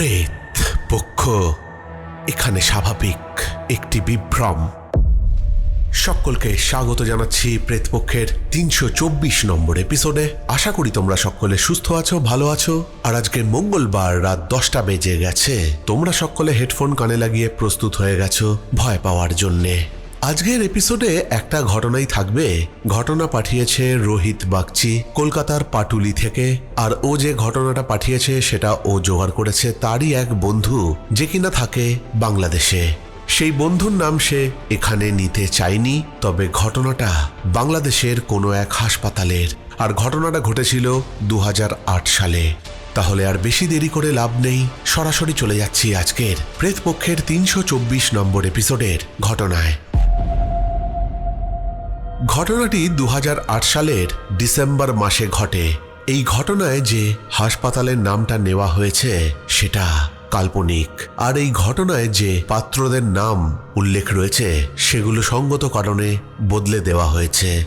প্রেত পক্ষ, এখানে স্বাভাবিক একটি বিভ্রম। সকলকে স্বাগত জানাচ্ছি প্রেতপক্ষের তিনশো চব্বিশ নম্বর এপিসোডে। আশা করি তোমরা সকলে সুস্থ আছো, ভালো আছো। আর আজকে মঙ্গলবার রাত দশটা বেজে গেছে। তোমরা সকলে হেডফোন কানে লাগিয়ে প্রস্তুত হয়ে গেছো ভয় পাওয়ার জন্যে। আজকের এপিসোডে একটা ঘটনাই থাকবে। ঘটনা পাঠিয়েছে রোহিত বাগচি, কলকাতার পাটুলি থেকে। আর ও যে ঘটনাটা পাঠিয়েছে, সেটা ও জোগাড় করেছে তারই এক বন্ধু যে কিনা থাকে বাংলাদেশে। সেই বন্ধুর নাম সে এখানে নিতে চায়নি, তবে ঘটনাটা বাংলাদেশের কোনো এক হাসপাতালের। আর ঘটনাটা ঘটেছিল দু হাজার আট সালে। তাহলে আর বেশি দেরি করে লাভ নেই, সরাসরি চলে যাচ্ছি আজকের প্রেতপক্ষের তিনশো চব্বিশ নম্বর এপিসোডের ঘটনায়। ঘটনাটি দু হাজার আট সালের ডিসেম্বর মাসে ঘটে। এই ঘটনায় যে হাসপাতালের নামটা নেওয়া হয়েছে, সেটা কাল্পনিক। আর এই ঘটনায় যে পাত্রদের নাম উল্লেখ রয়েছে, সেগুলো সঙ্গত কারণে বদলে দেওয়া হয়েছে।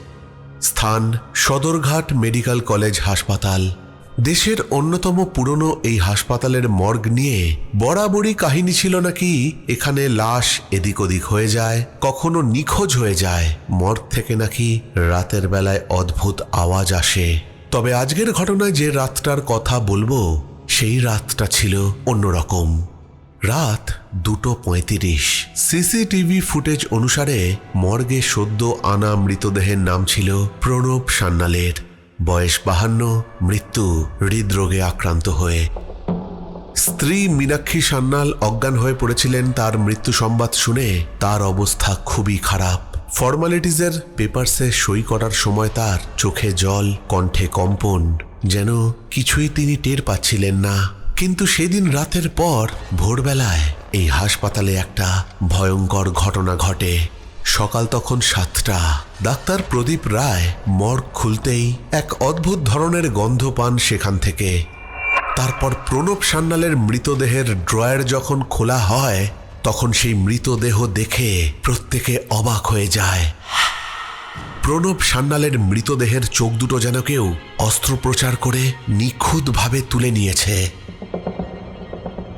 স্থান সদরঘাট মেডিকেল কলেজ হাসপাতাল। দেশের অন্যতম পুরনো এই হাসপাতালের মর্গ নিয়ে বরাবরই কাহিনী ছিল নাকি এখানে লাশ এদিক ওদিক হয়ে যায়, কখনো নিখোঁজ হয়ে যায়, মর্গ থেকে নাকি রাতের বেলায় অদ্ভুত আওয়াজ আসে। তবে আজকের ঘটনায় যে রাতটার কথা বলব, সেই রাতটা ছিল অন্যরকম। রাত দুটো পঁয়ত্রিশ। সিসিটিভি ফুটেজ অনুসারে মর্গে সদ্য আনা মৃতদেহের নাম ছিল প্রণব সান্যালের। বয়স বাহান্ন, মৃত্যু হৃদরোগে আক্রান্ত হয়ে। স্ত্রী মীনাক্ষী সান্যাল অজ্ঞান হয়ে পড়েছিলেন তার মৃত্যু সংবাদ শুনে তার অবস্থা খুবই খারাপ। ফর্মালিটিজের পেপারসে সই করার সময় তার চোখে জল, কণ্ঠে কম্পন, যেন কিছুই তিনি টের পাচ্ছিলেন না। কিন্তু সেদিন রাতের পর ভোরবেলায় এই হাসপাতালে একটা ভয়ঙ্কর ঘটনা ঘটে। সকাল তখন সাতটা। ডাক্তার প্রদীপ রায় মর্গ খুলতেই এক অদ্ভুত ধরনের গন্ধ পান সেখান থেকে। তারপর প্রণব সান্যালের মৃতদেহের ড্রয়ার যখন খোলা হয়, তখন সেই মৃতদেহ দেখে প্রত্যেকে অবাক হয়ে যায়। প্রণব সান্যালের মৃতদেহের চোখ দুটো যেন কেউ অস্ত্রোপচার করে নিখুঁতভাবে তুলে নিয়েছে।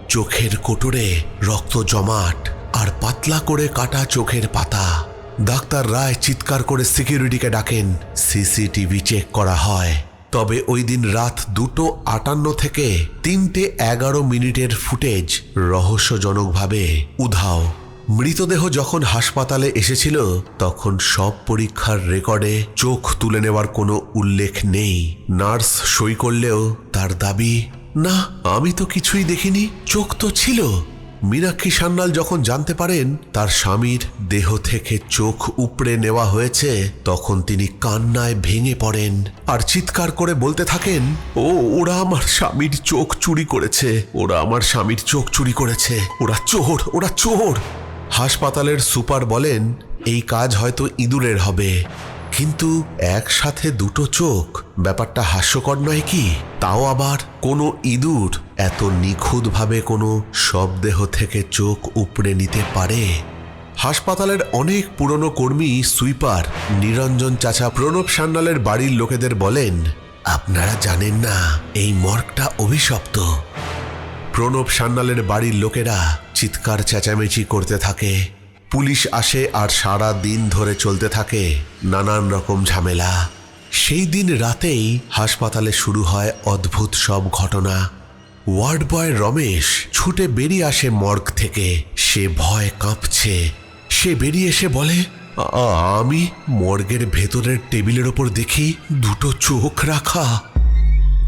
চোখের কোটরে রক্ত জমাট আর পাতলা করে কাটা চোখের পাতা। ডাক্তার রায় চিৎকার করে সিকিউরিটিকে ডাকেন, সিসিটিভি চেক করা হয়। তবে ওই দিন রাত দুটো আটান্ন থেকে তিনটে এগারো মিনিটের ফুটেজ রহস্যজনকভাবে উধাও। মৃতদেহ যখন হাসপাতালে এসেছিল, তখন সব পরীক্ষার রেকর্ডে চোখ তুলে নেওয়ার কোনো উল্লেখ নেই। নার্স সই করলেও তার দাবি, না, আমি তো কিছুই দেখিনি, চোখ তো ছিল। মীনাক্ষী সান্যাল যখন জানতে পারেন তার স্বামীর দেহ থেকে চোখ উপড়ে নেওয়া হয়েছে, তখন তিনি কান্নায় ভেঙে পড়েন আর চিৎকার করে বলতে থাকেন, ও, ওরা আমার স্বামীর চোখ চুরি করেছে, ওরা আমার স্বামীর চোখ চুরি করেছে, ওরা চোর ওরা চোর। হাসপাতালের সুপার বলেন, এই কাজ হয়তো ইঁদুরের হবে। কিন্তু একসাথে দুটো চোখ, ব্যাপারটা হাস্যকর নয় কি? তাও আবার কোনো ইঁদুর এত নিখুঁতভাবে কোনো শবদেহ থেকে চোখ উপড়ে নিতে পারে? হাসপাতালের অনেক পুরনো কর্মী সুইপার নিরঞ্জন চাচা প্রণব সান্যালের বাড়ির লোকেদের বলেন, আপনারা জানেন না, এই মর্গটা অভিশপ্ত। প্রণব সান্যালের বাড়ির লোকেরা চিৎকার চেঁচামেচি করতে থাকে। পুলিশ আসে আর সারা দিন ধরে চলতে থাকে নানান রকম ঝামেলা। সেই দিন রাতেই হাসপাতালে শুরু হয় অদ্ভুত সব ঘটনা। ওয়ার্ড বয় রমেশ ছুটে বেরিয়ে আসে মর্গ থেকে। সে ভয় কাঁপছে। সে বেরিয়ে এসে বলে, "আ- আমি মর্গের ভেতরের টেবিলের ওপর দেখি দুটো চোখ রাখা।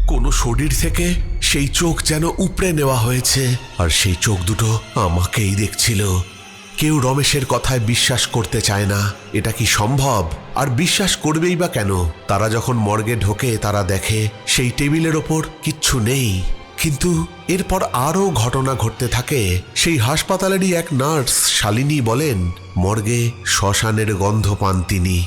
কোনো শরীর থেকে সেই চোখ যেন উপড়ে নেওয়া হয়েছে। আর সেই চোখ দুটো আমাকেই দেখছিল। কেউ রমেশের কথায় বিশ্বাস করতে চায় না। এটা কি সম্ভব? আর বিশ্বাস করবেই বা কেন? তারা যখন মর্গে ঢোকে, তারা দেখে সেই টেবিলের ওপর কিচ্ছু নেই। কিন্তু এরপর আরও ঘটনা ঘটতে থাকে। সেই হাসপাতালেরই এক নার্স শালিনী বলেন, মর্গে শ্মশানের গন্ধ পান তিনি।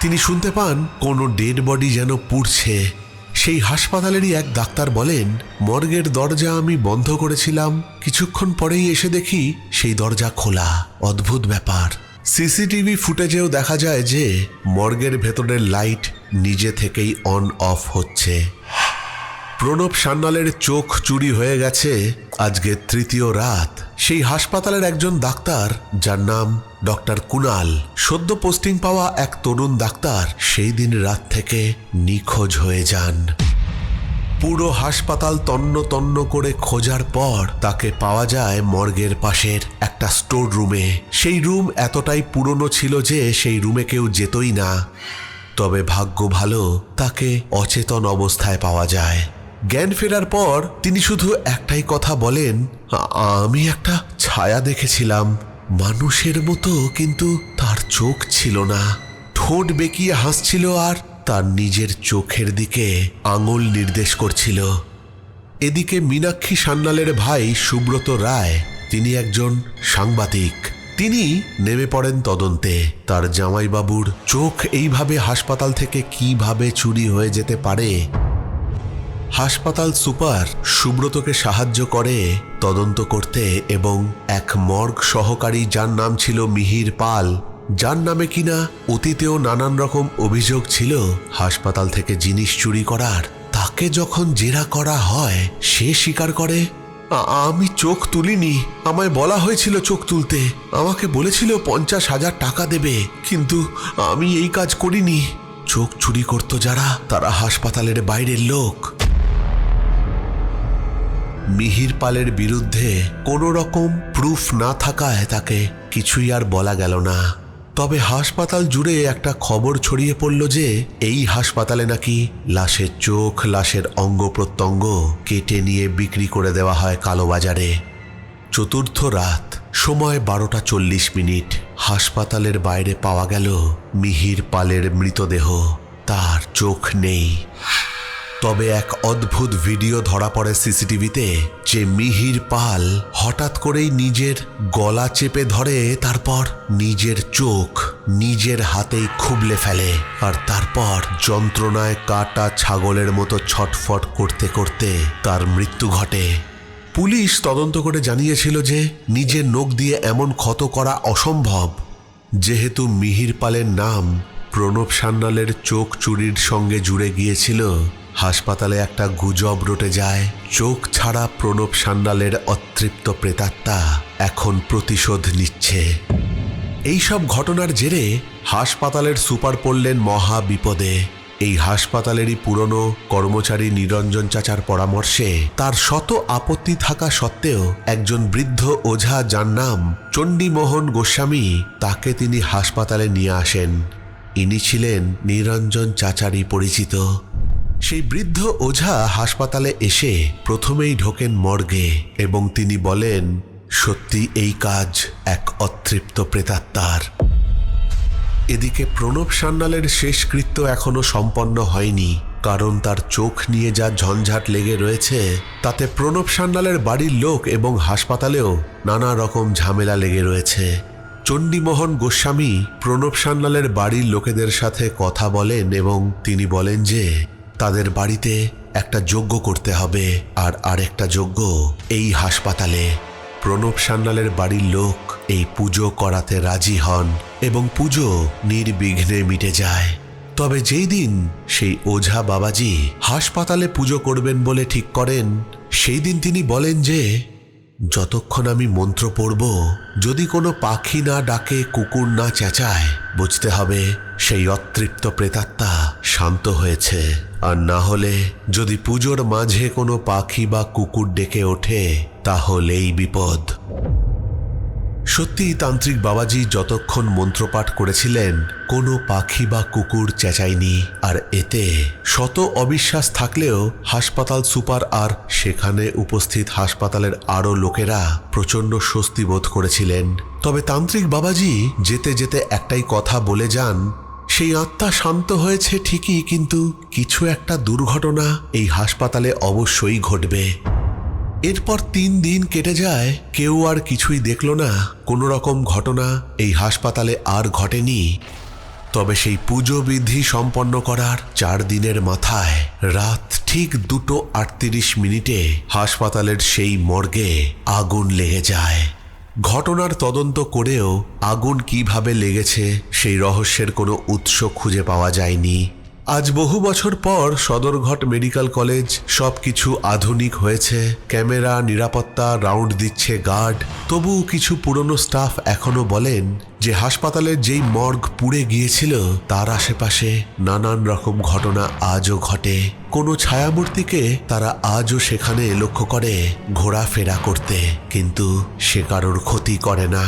তিনি শুনতে পান কোনো ডেড বডি যেন পুড়ছে। সেই হাসপাতালেরই এক ডাক্তার বলেন, মর্গের দরজা আমি বন্ধ করেছিলাম। কিছুক্ষণ পরেই এসে দেখি সেই দরজা খোলা। অদ্ভুত ব্যাপার। সিসিটিভি ফুটেজেও দেখা যায় যে মর্গের ভেতরের লাইট নিজে থেকেই অন অফ হচ্ছে। প্রণব সান্যালের চোখ চুরি হয়ে গেছে। আজকে তৃতীয় রাত। সেই হাসপাতালের একজন ডাক্তার, যার নাম ডক্টর কুনাল। সদ্য পোস্টিং পাওয়া এক তরুণ ডাক্তার সেই দিন রাত থেকে নিখোঁজ হয়ে যান। পুরো হাসপাতাল তন্ন তন্ন করে খোঁজার পর তাকে পাওয়া যায় মর্গের পাশের একটা স্টোর রুমে। সেই রুম এতটাই পুরনো ছিল যে সেই রুমে কেউ যেতই না। তবে ভাগ্য ভালো তাকে অচেতন অবস্থায় পাওয়া যায়। জ্ঞান ফেরার পর তিনি শুধু একটাই কথা বলেন, আমি একটা ছায়া দেখেছিলাম। মানুষের মতো কিন্তু তার চোখ ছিল না। ঠোঁট বেঁকিয়ে হাসছিল আর তার নিজের চোখের দিকে আঙুল নির্দেশ করছিল। এদিকে মীনাক্ষী সান্যালের ভাই সুব্রত রায়, তিনি একজন সাংবাদিক। তিনি নেমে পড়েন তদন্তে। তার জামাইবাবুর চোখ এইভাবে হাসপাতাল থেকে কীভাবে চুরি হয়ে যেতে পারে হাসপাতাল সুপার সুব্রতকে সাহায্য করে তদন্ত করতে এবং এক মর্গ সহকারী যার নাম ছিল মিহির পাল, যার নামে কিনা অতীতেও নানান রকম অভিযোগ ছিল হাসপাতাল থেকে জিনিস চুরি করার, তাকে যখন জেরা করা হয়, সে স্বীকার করে আমি চোখ তুলিনি, আমায় বলা হয়েছিল চোখ তুলতে, আমাকে বলেছিল পঞ্চাশ হাজার টাকা দেবে, কিন্তু আমি এই কাজ করিনি। চোখ চুরি করতো যারা, তারা হাসপাতালের বাইরের লোক। মিহির পালের বিরুদ্ধে কোনো রকম প্রুফ না থাকায় তাকে কিছুই আর বলা গেল না। তবে হাসপাতাল জুড়ে একটা খবর ছড়িয়ে পড়ল যে, এই হাসপাতালে নাকি লাশের চোখ, লাশের অঙ্গ প্রত্যঙ্গ কেটে নিয়ে বিক্রি করে দেওয়া হয় কালোবাজারে। চতুর্থ রাত, সময় বারোটা চল্লিশ মিনিট, হাসপাতালের বাইরে পাওয়া গেল মিহির পালের মৃতদেহ। তার চোখ নেই। তবে এক অদ্ভুত ভিডিও ধরা পড়ে সিসিটিভিতে যে মিহির পাল হঠাৎ করেই নিজের গলা চেপে ধরে, তারপর নিজের চোখ নিজের হাতেই খুবলে ফেলে, আর তারপর যন্ত্রণায় কাটা ছাগলের মতো ছটফট করতে করতে তার মৃত্যু ঘটে। পুলিশ তদন্ত করে জানিয়েছিল যে নিজের নখ দিয়ে এমন ক্ষত করা অসম্ভব। যেহেতু মিহির পালের নাম প্রণব সান্যালের চোখ চুরির সঙ্গে জুড়ে গিয়েছিল হাসপাতালে একটা গুজব রটে যায়। চোখ ছাড়া প্রণব সান্যালের অতৃপ্ত প্রেতাত্মা এখন প্রতিশোধ নিচ্ছে। এইসব ঘটনার জেরে হাসপাতালের সুপার পড়লেন মহা বিপদে। এই হাসপাতালেরই পুরনো কর্মচারী নিরঞ্জন চাচার পরামর্শে তার শত আপত্তি থাকা সত্ত্বেও একজন বৃদ্ধ ওঝা যার নাম চণ্ডীমোহন গোস্বামী, তাকে তিনি হাসপাতালে নিয়ে আসেন। ইনি ছিলেন নিরঞ্জন চাচারই পরিচিত। সেই বৃদ্ধ ওঝা হাসপাতালে এসে প্রথমেই ঢোকেন মর্গে এবং তিনি বলেন, সত্যি এই কাজ এক অতৃপ্ত প্রেতাত্মার। এদিকে প্রণব সান্যালের শেষকৃত্য এখনও সম্পন্ন হয়নি, কারণ তার চোখ নিয়ে যা ঝঞ্ঝাট লেগে রয়েছে, তাতে প্রণব সান্যালের বাড়ির লোক এবং হাসপাতালেও নানা রকম ঝামেলা লেগে রয়েছে। চণ্ডীমোহন গোস্বামী প্রণব সান্যালের বাড়ির লোকেদের সাথে কথা বলেন এবং তিনি বলেন যে তাদের বাড়িতে একটা যজ্ঞ করতে হবে আর আরেকটা যজ্ঞ এই হাসপাতালে। প্রণব সান্যালের বাড়ির লোক এই পুজো করাতে রাজি হন এবং পুজো নির্বিঘ্নে মিটে যায়। তবে যেই দিন সেই ওঝা বাবাজি হাসপাতালে পুজো করবেন বলে ঠিক করেন, সেই দিন তিনি বলেন যে যতক্ষণ আমি মন্ত্র পড়ব, যদি কোনো পাখি না ডাকে, কুকুর না চেঁচায়, বুঝতে হবে সেই অতৃপ্ত প্রেতাত্মা শান্ত হয়েছে। আর না হলে যদি পুজোর মাঝে কোনো পাখি বা কুকুর ডেকে ওঠে, তাহলেই বিপদ। সত্যি তান্ত্রিক বাবাজি যতক্ষণ মন্ত্রপাঠ করেছিলেন, কোনো পাখি বা কুকুর চেঁচায়নি। আর এতে শত অবিশ্বাস থাকলেও হাসপাতাল সুপার আর সেখানে উপস্থিত হাসপাতালের আরও লোকেরা প্রচণ্ড স্বস্তি বোধ করেছিলেন। তবে তান্ত্রিক বাবাজি যেতে যেতে একটাই কথা বলে যান, সেই আত্মা শান্ত হয়েছে ঠিকই, কিন্তু কিছু একটা দুর্ঘটনা এই হাসপাতালে অবশ্যই ঘটবে। এরপর তিন দিন কেটে যায়, কেউ আর কিছুই দেখল না। কোনো রকম ঘটনা এই হাসপাতালে আর ঘটেনি। তবে সেই পুজো বিধি সম্পন্ন করার চার দিনের মাথায় রাত ঠিক দুটো আটত্রিশ মিনিটে হাসপাতালের সেই মর্গে আগুন লেগে যায়। ঘটনার তদন্ত করেও আগুন কীভাবে লেগেছে সেই রহস্যের কোনো উৎস খুঁজে পাওয়া যায়নি। আজ বহু বছর পর সদরঘট মেডিকেল কলেজ সবকিছু আধুনিক হয়েছে। ক্যামেরা, নিরাপত্তা, রাউন্ড দিচ্ছে গার্ড। তবুও কিছু পুরনো স্টাফ এখনও বলেন যে হাসপাতালের যেই মর্গ পুড়ে গিয়েছিল, তার আশেপাশে নানান রকম ঘটনা আজও ঘটে। কোনো ছায়ামূর্তিকে তারা আজও সেখানে লক্ষ্য করে ঘোরাফেরা করতে, কিন্তু সে কারোর ক্ষতি করে না।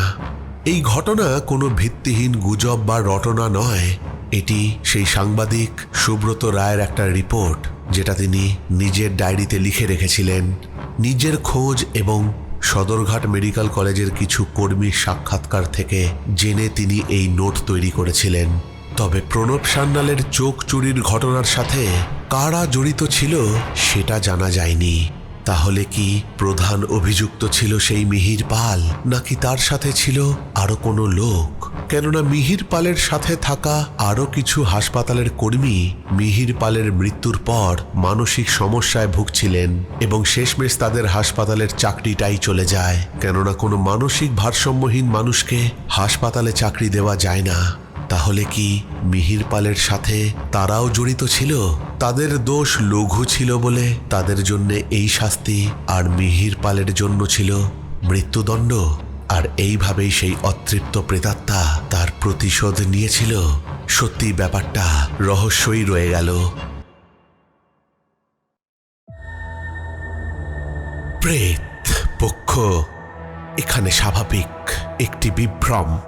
এই ঘটনা কোনো ভিত্তিহীন গুজব বা রটনা নয়। এটি সেই সাংবাদিক সুব্রত রায়ের একটা রিপোর্ট, যেটা তিনি নিজের ডায়েরিতে লিখে রেখেছিলেন। নিজের খোঁজ এবং সদরঘাট মেডিকেল কলেজের কিছু কর্মীর সাক্ষাৎকার থেকে জেনে তিনি এই নোট তৈরি করেছিলেন। তবে প্রণব সান্যালের চোখ চুরির ঘটনার সাথে কারা জড়িত ছিল, সেটা জানা যায়নি। তাহলে কি প্রধান অভিযুক্ত ছিল সেই মিহির পাল, নাকি তার সাথে ছিল আরও কোনো লোক? কেননা মিহির পালের সাথে থাকা আরও কিছু হাসপাতালের কর্মী মিহির পালের মৃত্যুর পর মানসিক সমস্যায় ভুগছিলেন এবং শেষমেশ তাদের হাসপাতালের চাকরিটাই চলে যায়। কেননা কোনো মানসিক ভারসাম্যহীন মানুষকে হাসপাতালে চাকরি দেওয়া যায় না। তাহলে কি মিহির পালের সাথে তারাও জড়িত ছিল? তাদের দোষ লঘু ছিল বলে তাদের জন্য এই শাস্তি আর মিহির পালের জন্য ছিল মৃত্যুদণ্ড। আর এইভাবেই সেই অতৃপ্ত প্রেতাত্মা তার প্রতিশোধ নিয়েছিল। সত্যি ব্যাপারটা রহস্যই রয়ে গেল। প্রেত পক্ষ, এখানে স্বাভাবিক একটি বিভ্রম।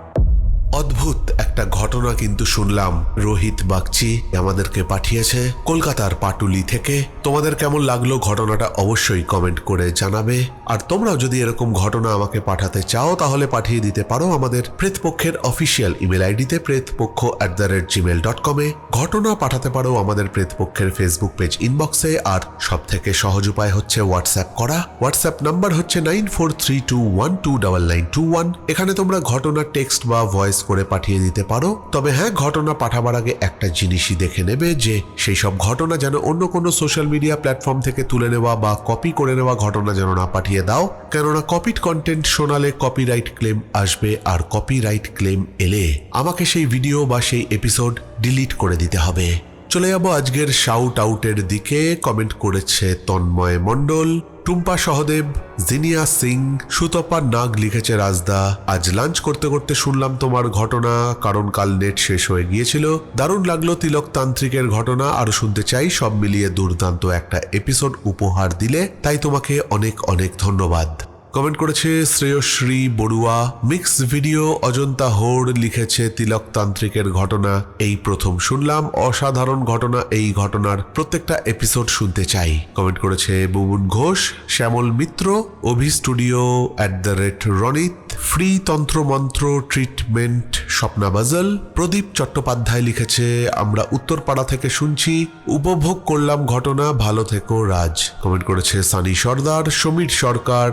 অদ্ভুত একটা ঘটনা কিন্তু শুনলাম। রোহিত বাগচি আমাদেরকে পাঠিয়েছে কলকাতার পাটুলি থেকে। তোমাদের কেমন লাগল ঘটনাটা অবশ্যই কমেন্ট করে জানাবে। আর তোমরাও যদি এরকম ঘটনা আমাকে পাঠাতে চাও, তাহলে পাঠিয়ে দিতে পারো আমাদের প্রেতপক্ষের অফিসিয়াল ইমেল আইডিতে Pretpokkho at the rate gmail dot কমে ঘটনা পাঠাতে পারো আমাদের প্রেতপক্ষের ফেসবুক পেজ ইনবক্সে আর সব থেকে সহজ উপায় হচ্ছে হোয়াটসঅ্যাপ করা। হোয়াটসঅ্যাপ নাম্বার হচ্ছে nine four three two one two double nine two one এখানে তোমরা ঘটনা টেক্সট বা ভয়েস করে পাঠিয়ে দিতে পারো। তবে হ্যাঁ ঘটনা পাঠাবার আগে একটা জিনিসই দেখে নেবে যে সেই সব ঘটনা যেন অন্য কোনো সোশ্যাল মিডিয়া প্ল্যাটফর্ম থেকে তুলে নেওয়া বা কপি করে নেওয়া ঘটনা যেন না পাঠিয়ে দাও। কেননা কপিড কন্টেন্ট শোনালে কপিরাইট ক্লেম আসবে আর কপিরাইট ক্লেম এলে আমাকে সেই ভিডিও বা সেই এপিসোড ডিলিট করে দিতে হবে। চলে যাব আজকের শাউট আউটের দিকে। কমেন্ট করেছে তন্ময় মণ্ডল, টুম্পা সহদেব, জিনিয়া সিং, সুতপা নাগ লিখেছে রাজদা। আজ লাঞ্চ করতে করতে শুনলাম তোমার ঘটনা, কারণ কাল নেট শেষ হয়ে গিয়েছিল। দারুণ লাগল তিলক তান্ত্রিকের ঘটনা, আরও শুনতে চাই সব মিলিয়ে দুর্দান্ত একটা এপিসোড উপহার দিলে। তাই তোমাকে অনেক অনেক ধন্যবাদ। কমেন্ট করেছে শ্রেয়শ্রী বড়ুয়া। মিক্স ভিডিও অজন্তা হোড় লিখেছে তিলকতান্ত্রিকের ঘটনা। এই প্রথম শুনলাম, অসাধারণ ঘটনা, এই ঘটনার প্রত্যেকটা এপিসোড শুনতে চাই। কমেন্ট করেছে Bubun Ghosh, Shyamal Mitra, Abhi studio at the rate Ronit, free তন্ত্রমন্ত্র ট্রিটমেন্ট স্বপ্না বাজল, প্রদীপ চট্টোপাধ্যায় লিখেছে, আমরা উত্তরপাড়া থেকে শুনছি, উপভোগ করলাম ঘটনা, ভালো থেকো রাজ। কমেন্ট করেছে সানি সর্দার, সমীর সরকার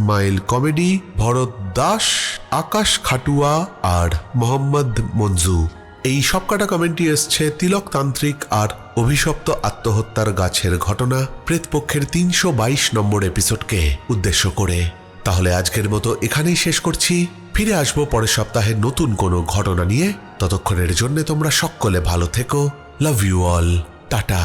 ইসমাইল কমেডি, ভরত দাস, আকাশ খাটুয়া আর মোহাম্মদ মঞ্জু। এই সবকটা কমেন্টই এসছে তিলক তান্ত্রিক আর অভিশপ্ত আত্মহত্যার গাছের ঘটনা প্রেতপক্ষের তিনশো বাইশ নম্বর এপিসোডকে উদ্দেশ্য করে। তাহলে আজকের মতো এখানেই শেষ করছি। ফিরে আসব পরের সপ্তাহে নতুন কোনো ঘটনা নিয়ে। ততক্ষণের জন্য তোমরা সকলে ভালো থেকো। Love you all tata.